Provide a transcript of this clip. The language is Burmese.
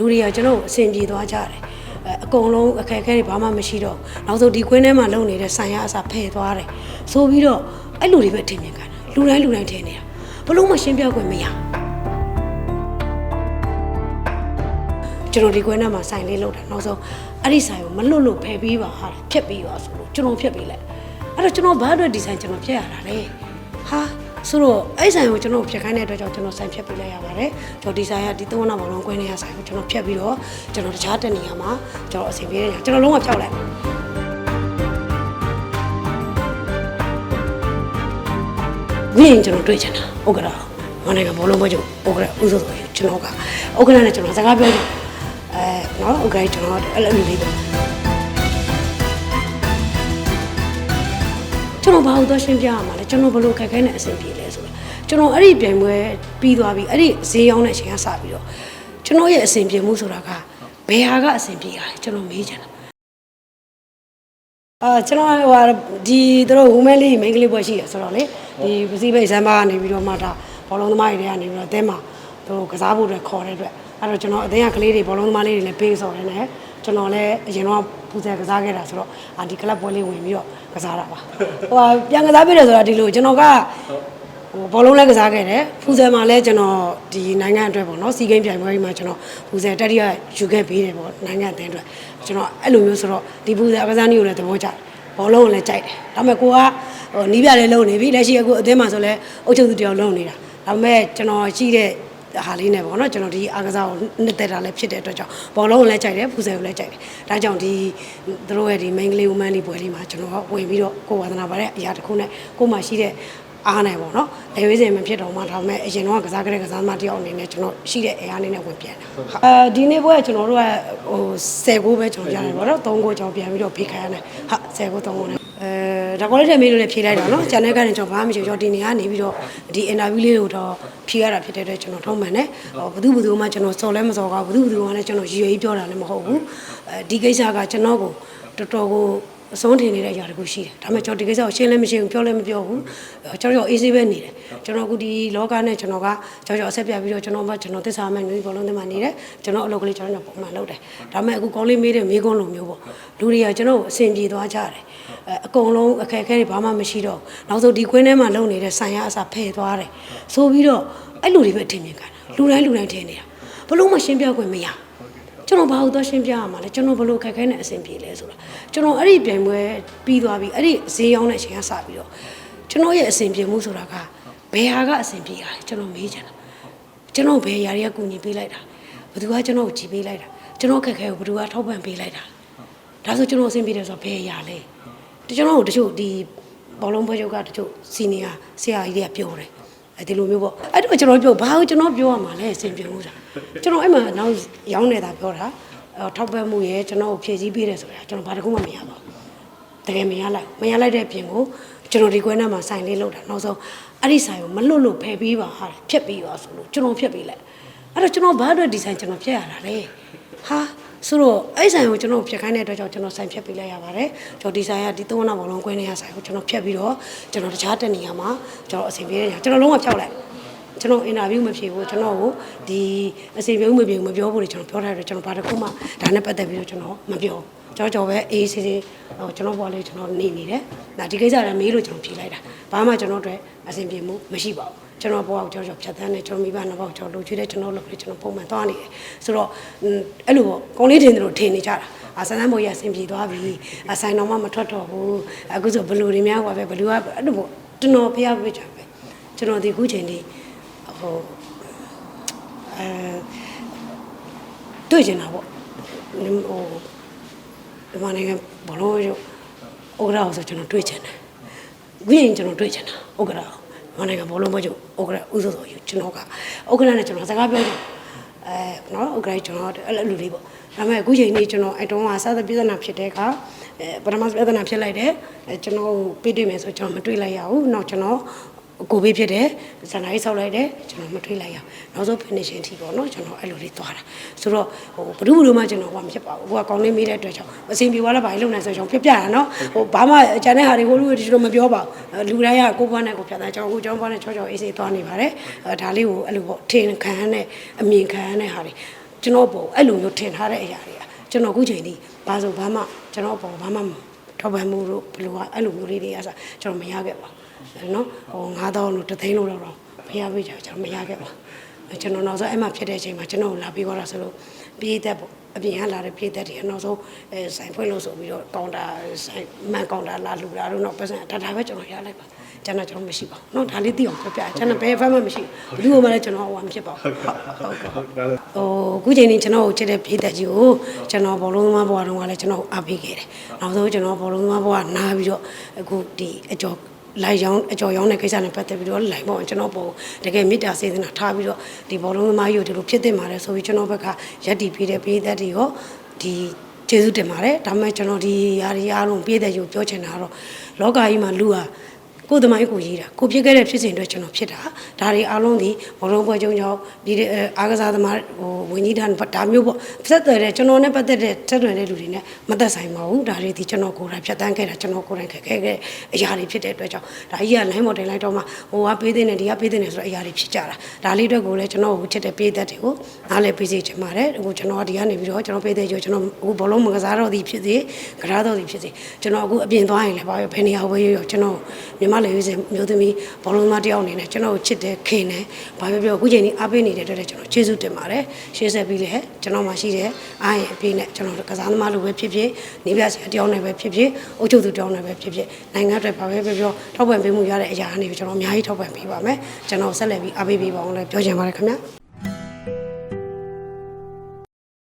လူတွေကကျွန်တော်ကိုအဆင်ပြေသွားကြတယ်အဲအကုန်လုံးအခက်အခဲတွေဘာမှမရှိတော့ဘူးနောက်ဆုံးဒီကွင်းထဲမှာလုံနေတဲ့ဆိုင်ရအစားဖယ်သွားတယ်ဆိုပြီးတော့အဲ့လူတွေပဲထင်မြင်ကြတာလူတိုင်းလူတိုင်းထင်နေတာဘလို့မှရှင်းပြခွင့်မရဘူးကျွန်တော်ဒီကွဲနားမှာဆိုင်လေးလောက်တာနောက်ဆုံးအဲ့ဒီဆိုင်ကိုမလွတ်လို့ဖယ်ပြီးပါဟာဖြတ်ပြီးပါဆိုလို့ကျွန်တော်ဖြတ်ပြီးလိုက်အဲ့တော့ကျွန်တော်ဘာအတွက်ဒီဆိုင်ကျွန်တော်ဖြတ်ရတာလဲဟာ ဆိုတော့အဲ့ဆိုင်ကိုကျွန်တော်ဖြတ်ခိုင်းတဲ့အတွက်ကြောင့်ကျွန်တော်ဆိုင်ဖြတ်ပြီးလိုက်ရပါတယ်ကျွန်တော်ဒီဆိုင်ကဒီသုံးနာမောင်လုံးကွဲနေရဆိုင်ကိုကျွန်တော်ဖြတ်ပြီးတော့ကျွန်တော်တခြားတက်နေရမှာကျွန်တော်အဆင်ပြေတယ်ကျွန်တော်လုံးဝဖြောက်လိုက်ဝင်းကျွန်တော်တွေ့ချင်တာဟုတ်ကဲ့မနေ့ကဘောလုံးပွဲချုပ်ဟုတ်ကဲ့ဥစ္စာဆိုရင်ကျွန်တော်ကဟုတ်ကဲ့နဲ့ကျွန်တော်စကားပြောချင်အဲနော်ဟုတ်ကဲ့ကျွန်တော်အဲ့လိုလေးပဲ ကျွန်တော်ဘာလို့သွားရှင်းပြရမှာလဲကျွန်တော်ဘလို့ခက်ခဲနဲ့အဆင်ပြေလဲဆိုတာကျွန်တော်အဲ့ဒီပြိုင်ပွဲပြီးသွားပြီအဲ့ဒီဈေးရောက်တဲ့အချိန်ကစပြီးတော့ကျွန်တော်ရဲ့အဆင်ပြေမှုဆိုတာကဘယ်ဟာကအဆင်ပြေရလဲကျွန်တော်မေးချင်တာအာကျွန်တော်ဟိုဟာဒီတို့ women league မိန်းကလေးပွဲရှိရဆိုတော့လေဒီပစီပိတ်ဇမ်ဘာကနေပြီးတော့မှဒါဘောလုံးသမားတွေကနေပြီးတော့အသင်းမှာတို့ကစားဖို့အတွက်ခေါ်တဲ့အတွက်အဲ့တော့ကျွန်တော်အသင်းကကလေးတွေဘောလုံးသမားလေးတွေလည်းပေးစော်တယ်နဲ့ ကျွန်တော်လည်းအရင်တော့ပူဇော်ကစားခဲ့တာဆိုတော့အာဒီကလပ်ပွဲလေးဝင်ပြီးတော့ကစားတာပါဟိုဟာပြန်ကစားပြတယ်ဆိုတာဒီလိုကျွန်တော်ကဟိုဘောလုံးလည်းကစားခဲ့တယ်ဖူဇယ်မှာလည်းကျွန်တော်ဒီနိုင်ငံအတွက်ပေါ့နော်စီဂိမ်းပြိုင်ပွဲကြီးမှာကျွန်တော်ဖူဇယ်တက်ရီကယူခဲ့ပေးတယ်ပေါ့နိုင်ငံအသင်းအတွက်ကျွန်တော်အဲ့လိုမျိုးဆိုတော့ဒီဖူဇယ်အကစားနည်းကိုလည်းသဘောကျတယ်ဘောလုံးကိုလည်းကြိုက်တယ်ဒါပေမဲ့ကိုကဟိုနီးပြလေးလုံနေပြီလက်ရှိအခုအသင်းမှာဆိုလဲအုပ်ချုပ်သူတယောက်လုံနေတာဒါပေမဲ့ကျွန်တော်ရှိတဲ့ ဟာလေးနဲ့ပေါ့နော်ကျွန်တော်ဒီအားကစားကိုနှစ်သက်တာလည်းဖြစ်တဲ့အတွက်ကြောင့်ဘောလုံးကိုလည်းကြိုက်တယ်ဖူဆယ်ကိုလည်းကြိုက်တယ်ဒါကြောင့်ဒီသူတို့ရဲ့ဒီ main ကလေး woman လေးပွဲလေးမှာကျွန်တော်ဝင်ပြီးတော့ကိုဝါသနာပါတဲ့အရာတစ်ခုနဲ့ကိုမှရှိတဲ့အားနိုင်ပေါ့နော်လေဝေးစင်မဖြစ်တော့မှဒါပေမဲ့အရင်တော့ကစားကြတဲ့ကစားသမားတယောက်အနေနဲ့ကျွန်တော်ရှိတဲ့အားအနေနဲ့ဝင်ပြန်တာအဲဒီနေ့ပွဲကကျွန်တော်တို့ကဟို10ကိုပဲကျွန်တော်ရတယ်ပေါ့နော်3ကိုကျွန်တော်ပြန်ပြီးတော့ဖိခိုင်းရတယ်ဟာ10ကို3ကိုနဲ့ အဲဒါကောလေးထည့်မေးလို့လည်းဖြေလိုက်တာနော်ကျန်တဲ့ကနေကျွန်တော်ဘာမှမရှိကျွန်တော်ဒီနေကနေပြီးတော့ဒီ interview လေးကိုတော့ဖြေရတာဖြစ်တဲ့အတွက်ကျွန်တော်ထုံးမှန်တယ်ဟိုဘယ်သူဘယ်သူမှကျွန်တော်စော်လဲမစော်ကောက်ဘယ်သူဘယ်သူမှလည်းကျွန်တော်ရည်ရွယ်ကြီးပြောတာလည်းမဟုတ်ဘူးအဲဒီကိစ္စကကျွန်တော်ကိုတော်တော်ကို အဆုံးထင်နေတဲ့အရာတခုရှိတယ်ဒါပေမဲ့ကျွန်တော်ဒီကိစ္စကိုရှင်းလည်းမရှင်းဘူးပြောလည်းမပြောဘူးကျွန်တော်တို့အေးဆေးပဲနေတယ်ကျွန်တော်အခုဒီလောကနဲ့ကျွန်တော်ကကျွန်တော်အဆက်ပြပြီးတော့ကျွန်တော်မှကျွန်တော်သစ္စာမဲ့နေဘောလုံးသမားနေတယ်ကျွန်တော်အလုပ်ကလေးကျွန်တော်ပုံမှန်လုပ်တယ်ဒါပေမဲ့အခုကောင်းလေးမေးတဲ့မေးခွန်းလိုမျိုးပေါ့လူတွေကကျွန်တော်ကိုအဆင်ပြေသွားကြတယ်အဲအကုန်လုံးအခက်အခဲတွေဘာမှမရှိတော့ဘူးနောက်ဆုံးဒီကွင်းထဲမှာလုံနေတဲ့ဆိုင်ရအစားဖယ်သွားတယ်ဆိုပြီးတော့အဲ့လူတွေပဲထင်မြင်ကြတာလူတိုင်းလူတိုင်းထင်နေတာဘလို့မှရှင်းပြခွင့်မရဘူး ကျွန်တော်ဘာလို့သွားရှင်းပြရမှာလဲကျွန်တော်ဘလို့ခက်ခဲနဲ့အဆင်ပြေလဲဆိုတာကျွန်တော်အဲ့ဒီပြိုင်ပွဲပြီးသွားပြီအဲ့ဒီဈေးရောက်တဲ့အချိန်ကစပြီးတော့ကျွန်တော်ရဲ့အဆင်ပြေမှုဆိုတာကဘယ်ဟာကအဆင်ပြေရလဲကျွန်တော်မေးချင်တာကျွန်တော်ဘယ်ຢာတွေကကူညီပေးလိုက်တာဘယ်သူကကျွန်တော်ကိုကြည်ပေးလိုက်တာကျွန်တော်ခက်ခဲကိုဘယ်သူကထောက်ပံ့ပေးလိုက်တာဒါဆိုကျွန်တော်အဆင်ပြေတယ်ဆိုတော့ဘယ်ຢာလဲတကျွန်တော်တို့တချို့ဒီဘောလုံးပွဲချုပ်ကတချို့စီနီယာဆရာကြီးတွေကပြောတယ်အဲ ဒီလိုမျိုးပေါ့အဲ့တော့ကျွန်တော်ပြောဘာလို့ကျွန်တော်ပြောရမှာလဲအဆင်ပြေမှုဆိုတာကျွန်တော်အဲ့မှာနောက်ရောင်းနေတာပြောတာအော်ထောက်ပံ့မှုရဲ့ကျွန်တော်ကိုဖြည့်ဆည်းပေးတယ်ဆိုတာကျွန်တော်ဘာတစ်ခုမှမရပါဘူးတကယ်မရလိုက်မရလိုက်တဲ့အပြင်ကိုကျွန်တော်ဒီကွဲနားမှာဆိုင်လေးလောက်တာနောက်ဆုံးအဲ့ဒီဆိုင်ကိုမလွတ်လို့ဖယ်ပြီးပါဟာဖြတ်ပြီးပါဆိုလို့ကျွန်တော်ဖြတ်ပြီးလိုက်အဲ့တော့ကျွန်တော်ဘာအတွက်ဒီဆိုင်ကျွန်တော်ဖြတ်ရတာလဲဟာ ဆိုတော့အဲ့ဆိုင်ကိုကျွန်တော်ဖြတ်ခိုင်းတဲ့အတွက်ကြောင့်ကျွန်တော်ဆိုင်ဖြတ်ပေးလိုက်ရပါတယ်ကျွန်တော်ဒီဆိုင်ကဒီသုံးနာဘောလုံးကွဲနေရဆိုင်ကိုကျွန်တော်ဖြတ်ပြီးတော့ကျွန်တော်တခြားတက်နေရမှာကျွန်တော်အဆင်ပြေတယ်ကျွန်တော်လုံးဝဖြောက်လိုက်ကျွန်တော်အင်တာဗျူးမဖြေဘူးကျွန်တော်ကိုဒီအစီအပြေမပြေဘူးမပြောဘူးလေကျွန်တော်ပြောထားတယ်ကျွန်တော်ဘာတစ်ခုမှဒါနဲ့ပတ်သက်ပြီးတော့ကျွန်တော်မပြော ကျွန်တော်ကြော်ပဲအေးဆေးဆေးဟိုကျွန်တော်ပေါ်လေးကျွန်တော်နေနေတယ်ဒါဒီကိစ္စကမေးလို့ကျွန်တော်ဖြေလိုက်တာဘာမှကျွန်တော်တို့အစီအပြေမှုမရှိပါဘူးကျွန်တော်ဘောက်ကြောက်ကြောက်ဖြတ်သန်းနေကျွန်တော်မိဘနှစ်ပေါက်ကျွန်တော်လူချွေးတဲ့ကျွန်တော်လုပ်ပြီးကျွန်တော်ပုံမှန်သွားနေတယ်ဆိုတော့အဲ့လိုပေါ့ကောင်းလေးတင်တယ်လို့ထင်နေကြတာအဆန်းဆန်းပေါ်ရအဆင်ပြေသွားပြီအဆိုင်တော်မှမထွက်တော့ဘူးအခုဆိုဘလူတွေများกว่าပဲဘလူကအဲ့လိုပေါ့ကျွန်တော်ဖျားပြချပဲကျွန်တော်ဒီခုချိန်ဒီ ဟိုအဲတွေ့ကျင်တာပေါ့ဟို ဒီမနိုင်ငံဘလို့ရဩဂရာဆိုကျွန်တော်တွေ့ကျင်တယ်ဝင်းကျွန်တော်တွေ့ကျင်တာဩဂရာမနိုင်ငံဘလုံးမကျဩဂရာဥဆိုဆိုယူကျွန်တော်ကဩဂရာနဲ့ကျွန်တော်စကားပြောချင်အဲနော်ဩဂရာကျွန်တော်အဲ့လိုလူလေးပေါ့ဒါပေမဲ့အခုချိန်นี้ကျွန်တော်အတုံးကစသပြဿနာဖြစ်တဲ့အခါအဲပထမပြဿနာဖြစ်လိုက်တယ်အဲကျွန်တော်ပြေးတွေ့မယ်ဆိုကျွန်တော်မတွေ့လိုက်ရဘူးနောက်ကျွန်တော် ကိုဘေးဖြစ်တယ်ဇန်နဝါရီဆောက်လိုက်တယ်ကျွန်တော်မထွေးလိုက်ရအောင်နောက်ဆုံး finishing ထိပေါ့နော်ကျွန်တော်အဲ့လိုလေးသွားတာဆိုတော့ဟိုဘ누구ဘ누구မှကျွန်တော်ဟိုမဖြစ်ပါဘူးဟိုကကောင်းလေးမေးတဲ့အတွက်ကြောင့်အစီအပြေသွားလဲဘာလို့လုပ်နေဆိုကျွန်တော်ပြပြတာနော်ဟိုဘာမှကျန်တဲ့ဟာတွေကိုလူတွေကျွန်တော်မပြောပါဘူးလူတိုင်းကကိုဘွားနဲ့ကိုဖြတ်တာကျွန်တော်ကိုကျောင်းဘွားနဲ့ချောချောအေးစေးသွားနေပါတယ်အဲဒါလေးကိုအဲ့လိုပေါ့ထင်ခံရတဲ့အမြင်ခံရတဲ့ဟာတွေ ကျွန်တော်ပုံအဲ့လိုမျိုးထင်ထားတဲ့အရာတွေကကျွန်တော်အခုချိန်ထိဘာဆိုဘာမှကျွန်တော်ပုံဘာမှထောက်ပံ့မှုတို့ဘယ်လိုကအဲ့လိုမျိုးလေးတွေကစားကျွန်တော်မရခဲ့ပါဘူး နော်ဟို9000လို့တသိန်းလို့တော့ဖျားပေးကြကျွန်တော်မရခဲ့ပါဘူးကျွန်တော်နောက်ဆုံးအဲ့မှာဖြစ်တဲ့အချိန်မှာကျွန်တော်လာပြီးသွားတာဆိုလို့ပြေးသက်ပေါ့အပြင်ကလာတဲ့ပြေးသက်တွေနောက်ဆုံးအဲဆိုင်ဖွင့်လို့ဆိုပြီးတော့ကောင်တာဆိုင်မန်ကောင်တာလာလူတာတို့တော့ပတ်စံဒါဒါပဲကျွန်တော်ရလိုက်ပါကျွန်တော်ကျွန်တော်မရှိပါဘူးเนาะဒါလေးသိအောင်ပြောပြကျွန်တော်ဘယ်ဖက်မှမရှိဘူးဘယ်သူမှလည်းကျွန်တော်ဟိုမှဖြစ်ပါဘူးဟုတ်ဟုတ်ကဲ့ ဟုတ်ဒါလည်း ဟိုအခုချိန်นี้ကျွန်တော်ကိုချစ်တဲ့ပြည်သက်ကြီးကိုကျွန်တော်ဘောလုံးသမားဘဝတုန်းကလည်းကျွန်တော်အားပေးခဲ့တယ်။နောက်ဆုံးကျွန်တော်ဘောလုံးသမားဘဝနားပြီးတော့အခုဒီအကျော် လိုက်ရောင်းအကျော်ရောင်းတဲ့ကိစ္စနဲ့ပတ်သက်ပြီးတော့လိုက်ပေါ့ကျွန်တော်ပုံတကယ်မေတ္တာစေတနာထားပြီးတော့ဒီဘောလုံးသမားကြီးကိုဒီလိုဖြစ်တင်ပါတယ်ဆိုပြီးကျွန်တော်ဘက်ကရက်တီပေးတဲ့ပြည်သက်တွေရောဒီကျေးဇူးတင်ပါတယ်ဒါပေမဲ့ကျွန်တော်ဒီຢာရီအားလုံးပြည်သက်ကြီးကိုပြောချင်တာကတော့လောကကြီးမှာလူဟာ ကိုယ်သမိုင်းကိုရေးတာကိုဖြစ်ခဲ့တဲ့ဖြစ်စဉ်အတွက်ကျွန်တော်ဖြစ်တာဒါတွေအားလုံးဒီဘောလုံးပွဲချုပ်ကြောင့်ဒီအားကစားသမားဟိုဝင်းကြီးဌာနဒါမျိုးပေါ့ဆက်သွယ်တဲ့ကျွန်တော်နဲ့ပတ်သက်တဲ့ဆက်သွယ်တဲ့လူတွေနဲ့မသက်ဆိုင်ပါဘူးဒါတွေဒီကျွန်တော်ကိုယ်တိုင်ဖြတ်တန်းခဲ့တာကျွန်တော်ကိုယ်တိုင်ခက်ခဲခဲ့တဲ့အရာတွေဖြစ်တဲ့အတွက်ကြောင့်ဒါကြီးက line မော်တင်လိုက်တော့မှဟိုကပေးတဲ့နဲ့ဒီကပေးတဲ့နဲ့ဆိုတော့အရာတွေဖြစ်ကြတာဒါလေးအတွက်ကိုလည်းကျွန်တော်ကိုချစ်တဲ့ပေးသက်တွေကိုနားလည်ပေးစေချင်ပါတယ်အခုကျွန်တော်ဒီကနေပြီးတော့ကျွန်တော်ပေးတဲ့ကျော်ကျွန်တော်အခုဘောလုံးမကစားတော့သည်ဖြစ်စေကစားတော့သည်ဖြစ်စေကျွန်တော်အခုအပြင်သွားရင်လည်းဘာပဲဘယ်နေရာဝေးရောကျွန်တော်မြန်မာလေရေးစင်မျိုးသမီးဘောလုံးမတယောက်အနေနဲ့ကျွန်တော်ကိုချစ်တဲ့ခင်တယ်ဘာပဲပြောအခုချိန်นี้အားပေးနေတဲ့အတွက်လည်းကျွန်တော်ကျေးဇူးတင်ပါတယ်ရှေ့ဆက်ပြီးလည်းကျွန်တော်မှရှိတဲ့အားရင်အပေးနဲ့ကျွန်တော်ကစားသမားလိုပဲဖြစ်ဖြစ်နေပြဆရာတယောက်နဲ့ပဲဖြစ်ဖြစ်အုပ်ချုပ်သူတယောက်နဲ့ပဲဖြစ်ဖြစ်နိုင်ငံအတွက်ဘာပဲပြောပြောထောက်ပံ့ပေးမှုရတဲ့အရာအနေကိုကျွန်တော်အများကြီးထောက်ပံ့ပေးပါမယ်ကျွန်တော်ဆက်လက်ပြီးအားပေးပေးပါအောင်လည်းပြောချင်ပါတယ်ခင်ဗျ